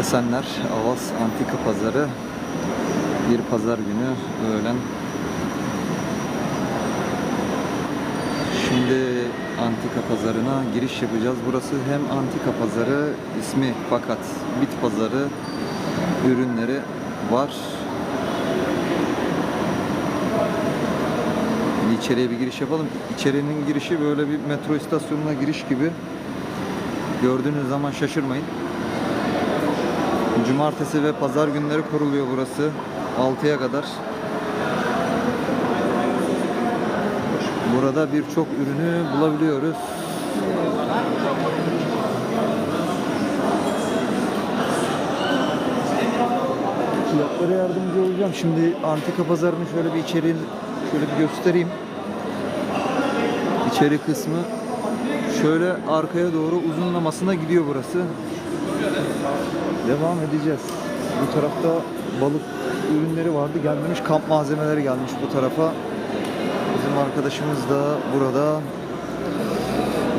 Esenler Avaz Antika Pazarı bir pazar günü öğlen Şimdi antika pazarına giriş yapacağız. Burası hem antika pazarı ismi fakat bit pazarı ürünleri var. İçeriye bir giriş yapalım. İçerinin girişi böyle bir metro istasyonuna giriş gibi. Gördüğünüz zaman şaşırmayın. Cumartesi ve pazar günleri kuruluyor burası. 6'ya kadar. Burada birçok ürünü bulabiliyoruz. Fiyatlara yardımcı olacağım. Şimdi antika pazarını şöyle bir içeri şöyle bir göstereyim. İçeri kısmı şöyle arkaya doğru uzunlamasına gidiyor burası. Devam edeceğiz. Bu tarafta balık ürünleri vardı. Gelmemiş kamp malzemeleri gelmiş bu tarafa. Bizim arkadaşımız da burada.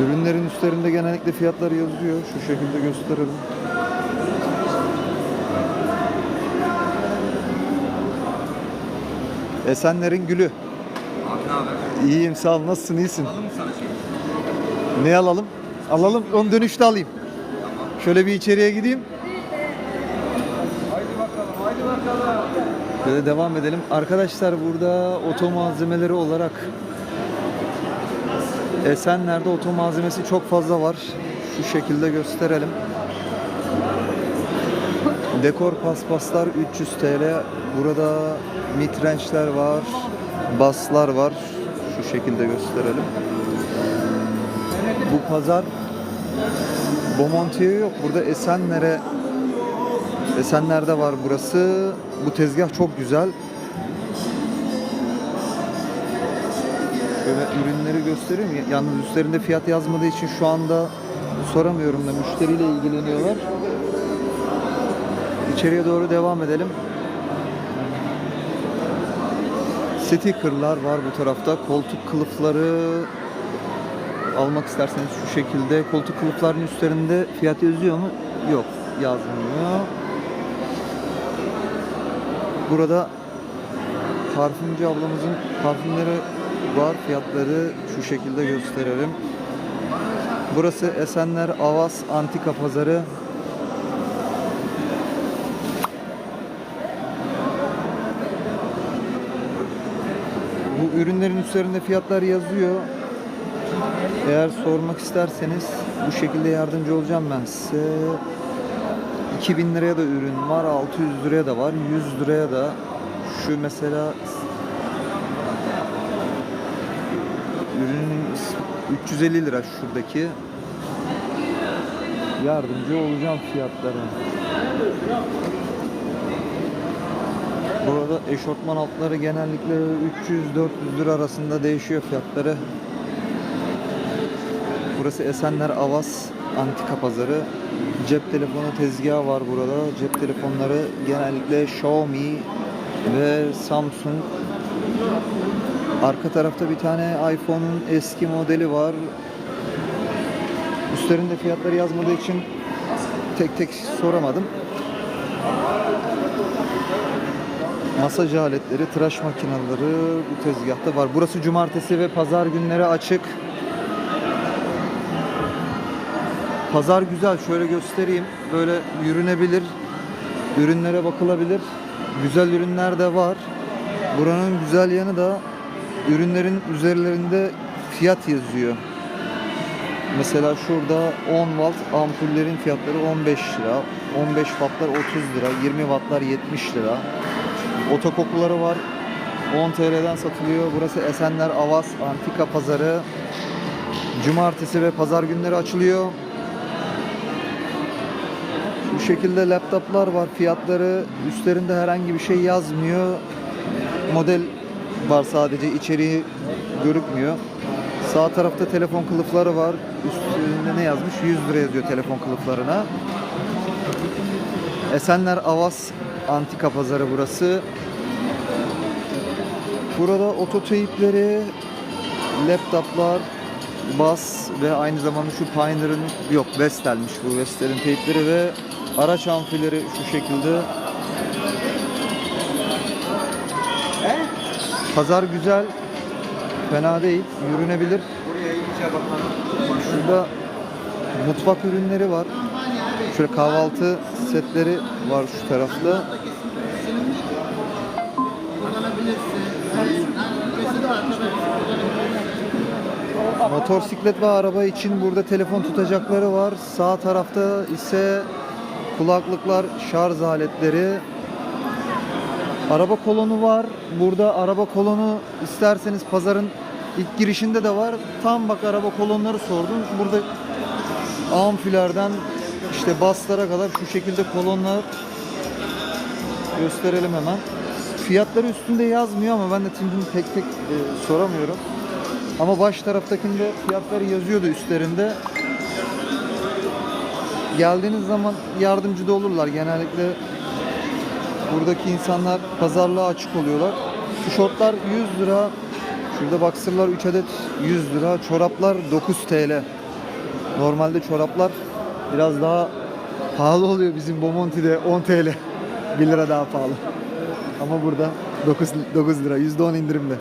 Ürünlerin üstlerinde genellikle fiyatlar yazıyor. Şu şekilde gösterelim. Esenler'in gülü. Abi ne? İyiyim sağ ol. Nasılsın? İyisin. Alalım mı sana şey? Ne alalım? Alalım. Onu dönüşte alayım. Şöyle bir içeriye gideyim. Haydi bakalım, haydi bakalım. Böyle devam edelim. Arkadaşlar burada oto malzemeleri olarak Esenler'de oto malzemesi çok fazla var. Şu şekilde gösterelim. Dekor paspaslar 300 TL. Burada mitrençler var. Baslar var. Şu şekilde gösterelim. Bu pazar Bomontiye yok. Burada Esenler'e Esenler'de var burası. Bu tezgah çok güzel. Şöyle ürünleri göstereyim. Yalnız üstlerinde fiyat yazmadığı için şu anda soramıyorum da müşteriyle ilgileniyorlar. İçeriye doğru devam edelim. Stickerlar var bu tarafta. Koltuk kılıfları almak isterseniz şu şekilde. Koltuk kılıfların üstlerinde fiyat yazıyor mu? Yok, yazmıyor. Burada parfümcü ablamızın parfümleri var. Fiyatları şu şekilde gösterelim. Burası Esenler Avaz Antika Pazarı. Bu ürünlerin üstlerinde fiyatlar yazıyor. Eğer sormak isterseniz bu şekilde yardımcı olacağım ben size. 2000 liraya da ürün var, 600 liraya da var, 100 liraya da. Şu mesela ürünün is- 350 lira şuradaki. Yardımcı olacağım fiyatlara. Burada eşortman altları genellikle 300-400 lira arasında değişiyor fiyatları. Burası Esenler Avaz Antika Pazarı. Cep telefonu tezgahı var burada. Cep telefonları genellikle Xiaomi ve Samsung. Arka tarafta bir tane iPhone'un eski modeli var. Üstlerinde fiyatları yazmadığı için tek tek soramadım. Masaj aletleri, tıraş makineleri bu tezgahta var. Burası cumartesi ve pazar günleri açık. Pazar güzel. Şöyle göstereyim. Böyle yürünebilir. Ürünlere bakılabilir. Güzel ürünler de var. Buranın güzel yanı da ürünlerin üzerlerinde fiyat yazıyor. Mesela şurada 10 watt ampullerin fiyatları 15 lira. 15 wattlar 30 lira. 20 wattlar 70 lira. Otokokuları var. 10 TL'den satılıyor. Burası Esenler Avaz Antika Pazarı. Cumartesi ve pazar günleri açılıyor. Şekilde laptoplar var. Fiyatları üstlerinde herhangi bir şey yazmıyor. Model var sadece. içeriği görükmüyor. Sağ tarafta telefon kılıfları var. Üstünde ne yazmış? 100 lira yazıyor telefon kılıflarına. Esenler Avaz Antika Pazarı burası. Burada ototeyipleri, laptoplar, bas ve aynı zamanda şu Pioneer'ın yok Vestel'miş bu Vestel'in teypleri ve Araç amfileri şu şekilde. Pazar güzel. Fena değil. Yürünebilir. Şurada mutfak ürünleri var. Şöyle kahvaltı setleri var şu tarafta. Motosiklet ve araba için burada telefon tutacakları var. Sağ tarafta ise kulaklıklar, şarj aletleri. Araba kolonu var. Burada araba kolonu isterseniz pazarın ilk girişinde de var. Tam bak araba kolonları sordum. Burada amfilerden işte baslara kadar şu şekilde kolonlar gösterelim hemen. Fiyatları üstünde yazmıyor ama ben de şimdi tek tek e, soramıyorum. Ama baş taraftakinde fiyatları yazıyordu üstlerinde. Geldiğiniz zaman yardımcı da olurlar. Genellikle buradaki insanlar pazarlığa açık oluyorlar. Tişörtler 100 lira. Şurada boxer'lar 3 adet 100 lira. Çoraplar 9 TL. Normalde çoraplar biraz daha pahalı oluyor bizim Bomonti'de 10 TL. 1 lira daha pahalı. Ama burada 9, 9 lira %10 indirimle.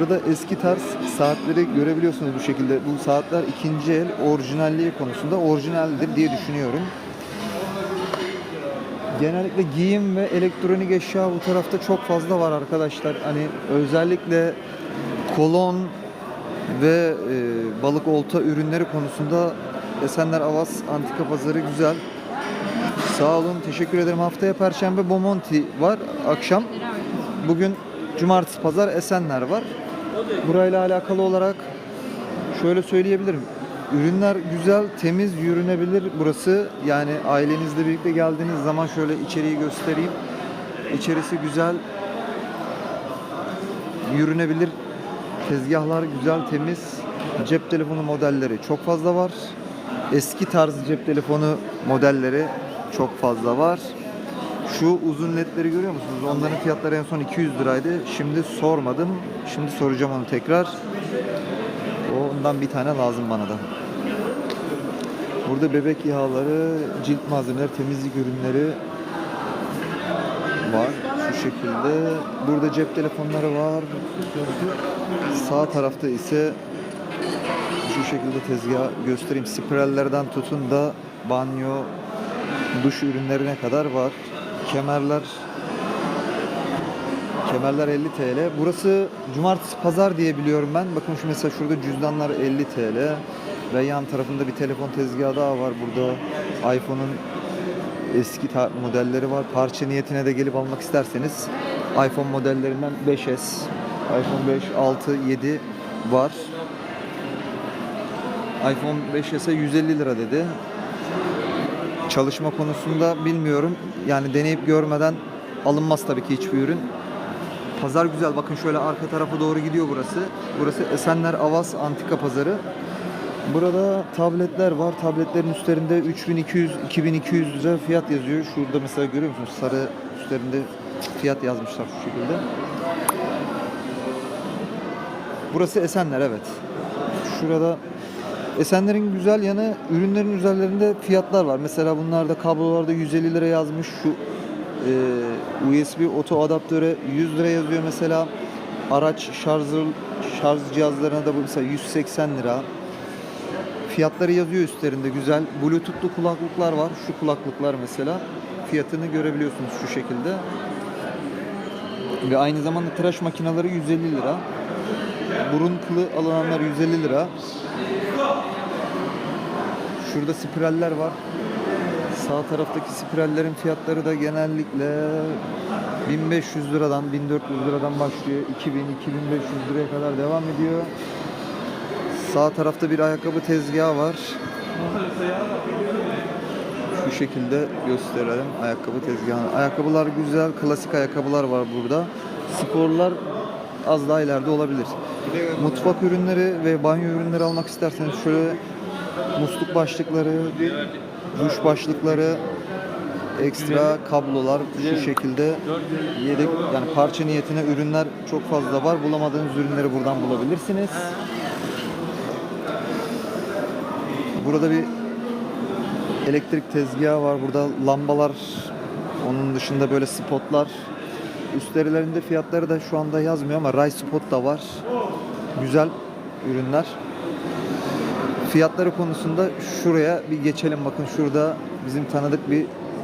Burada eski tarz saatleri görebiliyorsunuz bu şekilde. Bu saatler ikinci el orijinalliği konusunda orijinaldir diye düşünüyorum. Genellikle giyim ve elektronik eşya bu tarafta çok fazla var arkadaşlar. Hani özellikle kolon ve e, balık olta ürünleri konusunda Esenler Avaz Antika Pazarı güzel. Sağ olun, teşekkür ederim. Haftaya Perşembe Bomonti var akşam. Bugün Cumartesi Pazar Esenler var. Burayla alakalı olarak şöyle söyleyebilirim. Ürünler güzel, temiz, yürünebilir burası. Yani ailenizle birlikte geldiğiniz zaman şöyle içeriği göstereyim. İçerisi güzel, yürünebilir. Tezgahlar güzel, temiz. Cep telefonu modelleri çok fazla var. Eski tarz cep telefonu modelleri çok fazla var. Şu uzun ledleri görüyor musunuz? Onların fiyatları en son 200 liraydı. Şimdi sormadım. Şimdi soracağım onu tekrar. Ondan bir tane lazım bana da. Burada bebek yağları, cilt malzemeleri, temizlik ürünleri var. Şu şekilde. Burada cep telefonları var. Sağ tarafta ise şu şekilde tezgah göstereyim. Spirallerden tutun da banyo, duş ürünlerine kadar var. Kemerler Kemerler 50 TL. Burası cumartesi pazar diye biliyorum ben. Bakın şu mesela şurada cüzdanlar 50 TL. Ve yan tarafında bir telefon tezgahı daha var burada. iPhone'un eski modelleri var. Parça niyetine de gelip almak isterseniz iPhone modellerinden 5S, iPhone 5, 6, 7 var. iPhone 5s'e 150 lira dedi. Çalışma konusunda bilmiyorum. Yani deneyip görmeden alınmaz tabii ki hiçbir ürün. Pazar güzel. Bakın şöyle arka tarafa doğru gidiyor burası. Burası Esenler Avaz Antika Pazarı. Burada tabletler var. Tabletlerin üstlerinde 3200 2200 lira fiyat yazıyor. Şurada mesela görüyor musunuz? Sarı üstlerinde fiyat yazmışlar şu şekilde. Burası Esenler evet. Şurada Esenler'in güzel yanı ürünlerin üzerlerinde fiyatlar var. Mesela bunlarda kablolarda 150 lira yazmış. Şu e, USB oto adaptöre 100 lira yazıyor mesela. Araç şarj şarj cihazlarına da mesela 180 lira. Fiyatları yazıyor üstlerinde güzel. Bluetooth'lu kulaklıklar var. Şu kulaklıklar mesela. Fiyatını görebiliyorsunuz şu şekilde. Ve aynı zamanda tıraş makineleri 150 lira. Burun kılı alınanlar 150 lira. Şurada spiraller var. Sağ taraftaki spirallerin fiyatları da genellikle 1500 liradan 1400 liradan başlıyor. 2000 2500 liraya kadar devam ediyor. Sağ tarafta bir ayakkabı tezgahı var. Şu şekilde gösterelim ayakkabı tezgahını. Ayakkabılar güzel, klasik ayakkabılar var burada. Sporlar az daha ileride olabilir. Mutfak ürünleri ve banyo ürünleri almak isterseniz şöyle musluk başlıkları, duş başlıkları, ekstra kablolar şu şekilde yedek yani parça niyetine ürünler çok fazla var. Bulamadığınız ürünleri buradan bulabilirsiniz. Burada bir elektrik tezgahı var. Burada lambalar, onun dışında böyle spotlar. Üstlerilerinde fiyatları da şu anda yazmıyor ama Ray Spot da var. Güzel ürünler. Fiyatları konusunda şuraya bir geçelim. Bakın şurada bizim tanıdık bir